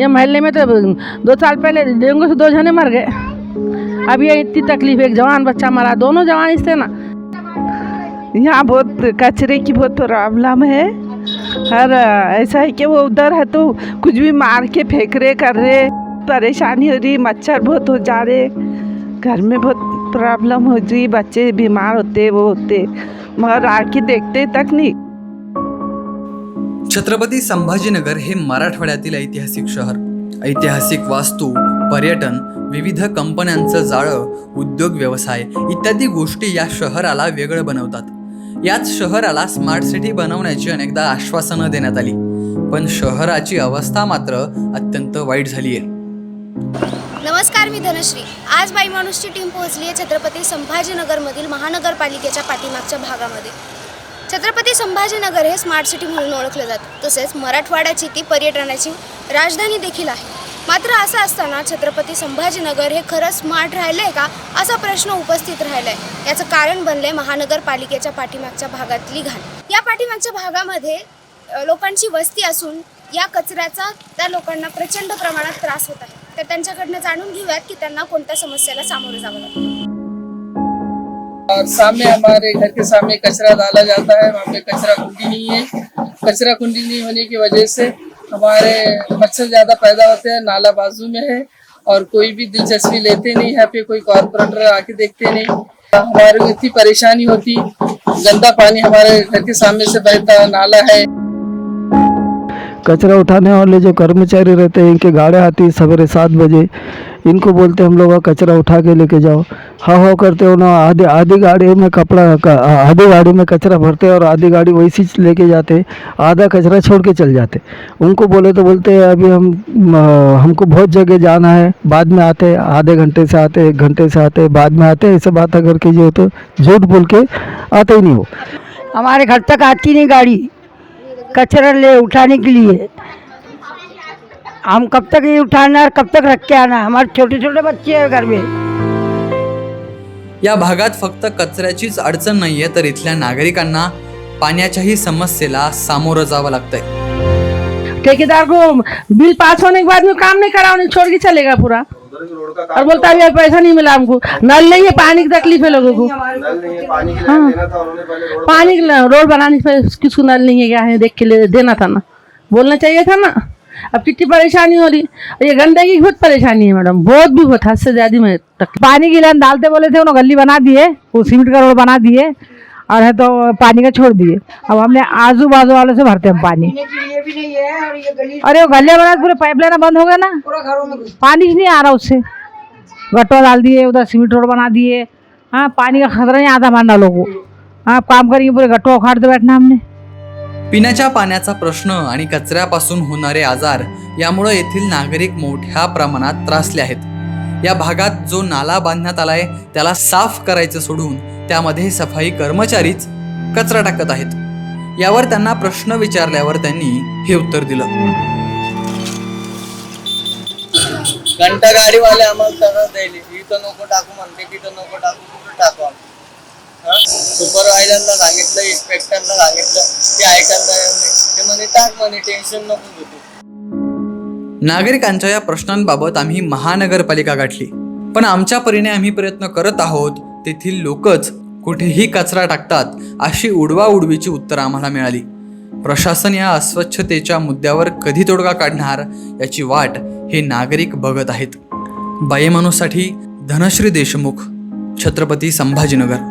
ये मोहल्ले में तो दो साल पहले डेंगू से दो जने मर गए। अब ये इतनी तकलीफ़, एक जवान बच्चा मरा, दोनों जवान इससे ना। यहाँ बहुत कचरे की बहुत प्रॉब्लम है। हर, ऐसा है कि वो उधर है तो कुछ भी मार के फेंक रहे कर रहे परेशानी हो रही, मच्छर बहुत हो जा रहे। घर में बहुत प्रॉब्लम हो रही, बच्चे बीमार होते, वो होते। मगर आके देखते तक नहीं। छत्रपती संभाजीनगर हे मराठवाड्यातील ऐतिहासिक शहर. ऐतिहासिक वास्तू पर्यटन विविध कंपन्यांचं जाळं उद्योग व्यवसाय इत्यादी गोष्टी या शहराला वेगळं बनवतात. याच शहराला स्मार्ट सिटी बनवण्याची अनेकदा आश्वासनं देण्यात आली. पण शहराची अवस्था मात्र अत्यंत वाईट झाली आहे नमस्कार मी धनश्री. आज बाई माणूसची टीम पोहोचली आहे छत्रपती संभाजीनगरमधील महानगरपालिकेच्या पाठीमागच्या भागामध्ये. छत्रपती संभाजीनगर हे स्मार्ट सिटी म्हणून ओळखलं जातं. तसेच मराठवाड्याची ती पर्यटनाची राजधानी देखील आहे. मात्र असं असताना छत्रपती संभाजीनगर हे खरं स्मार्ट राहिलं आहे का असा प्रश्न उपस्थित राहिला आहे याचं कारण बनलं आहे महानगरपालिकेच्या पाठीमागच्या भागातली घाण. या पाठीमागच्या भागामध्ये लोकांची वस्ती असून या कचऱ्याचा त्या लोकांना प्रचंड प्रमाणात त्रास होत आहे. तर त्यांच्याकडनं जाणून घेऊयात की त्यांना कोणत्या समस्येला सामोरं जावं लागतं. और सामने हमारे घर के सामने कचरा डाला जाता है, वहाँ पे कचरा कुंडी नहीं है। कचरा कुंडी नहीं होने की वजह से हमारे मच्छर ज़्यादा पैदा होते हैं, नाला बाजू में है और कोई भी दिलचस्पी लेते नहीं, यहाँ पे कोई कॉरपोरेटर आके देखते नहीं। हमारे इतनी परेशानी होती, गंदा पानी हमारे घर के सामने से बहता, नाला है। कचरा उठाने वाले जो कर्मचारी रहते हैं, इनकी गाड़ियाँ आती है सवेरे सात बजे, इनको बोलते हैं, हम लोग कचरा उठा के लेके जाओ। हाँ हो, करते हो ना, आधी आधी गाड़ी में कपड़ा आधी गाड़ी में कचरा भरते और आधी गाड़ी वैसी ही लेके जाते आधा कचरा छोड़ के चल जाते उनको बोले तो बोलते हैं, अभी हम हमको बहुत जगह जाना है, बाद में आते आधे घंटे से आते एक घंटे से आते बाद में आते ऐसे बातें करके जो तो झूठ बोल के आते ही नहीं हो। हमारे घर तक आती नहीं गाड़ी। कचरा ले उठाने के लिए हम कब तक ये उठाना और कब तक रख के आना? हमारे छोटे छोटे बच्चे हैं घर में। या भागात फक्त कचऱ्याचीच अडचण नाहीये तर इथल्या नागरिकांना पाण्याच्याही समस्येला सामोरं जावं लागतंय. ठेकेदार को बिल पास होने के बाद में काम नहीं करा उन्हें छोड़ के चलेगा पूरा? और बोलता है पैसा नहीं मिला हमको। नल नहीं है पानी की तकलीफ़ है लोगों को। हाँ पानी की रोड बनाने पे किसको नल नहीं है क्या है देख के ले देना था ना। बोलना चाहिए था ना। अब कितनी परेशानी हो रही। ये गंदगी की बहुत परेशानी है मैडम। बहुत भी बहुत हद से ज़्यादा में तकलीफ़ पानी की लाइन डालते बोले थे उन्होंने गली बना दिए वो सीमेंट का रोड बना दिए और है तो पानी का छोड़ दिए। अब हमने आजू बाजू वालों से भरते हैं पानी। अरे वो गलिया बना के पूरे पाइपलाइन बंद हो गया ना। पानी ही नहीं आ रहा उससे। गट्टो डाल दिए उधर सीमेंट रोड बना दिए। हाँ पानी का खतरा नहीं आता मानना लोगों को। हाँ काम करेंगे पूरे गट्टो उखाड़ते बैठना हमने। पिण्याच्या पाण्याचा प्रश्न आणि कचऱ्यापासून होणारे आजार यामुळे येथील नागरिक मोठ्या प्रमाणात त्रासले आहेत. या भागात जो नाला बांधण्यात आलाय त्याला साफ करायचं सोडून त्यामध्ये सफाई कर्मचारीच कचरा टाकत आहेत. यावर त्यांना प्रश्न विचारल्यावर त्यांनी हे उत्तर दिलं. घंटा गाडी वाले आम्हाला सगळं द्यायले. इथं नको टाकू म्हणते तिथं नको टाकू कुठं टाकू आम्ही. सुपरवायझरला सांगितलं इन्स्पेक्टरला सांगितलं ते ऐकायला तयार नाही ते म्हणे टाक म्हणे टेन्शन नको घेऊ तू. नागरिकांच्या या प्रश्नांबाबत आम्ही महानगरपालिका गाठली. पण आमच्या परीने आम्ही प्रयत्न करत आहोत तेथील लोकच कुठेही कचरा टाकतात अशी उडवा उडवीची उत्तरं आम्हाला मिळाली. प्रशासन या अस्वच्छतेच्या मुद्द्यावर कधी तोडगा काढणार याची वाट हे नागरिक बघत आहेत. बाईमानूसाठी धनश्री देशमुख छत्रपती संभाजीनगर.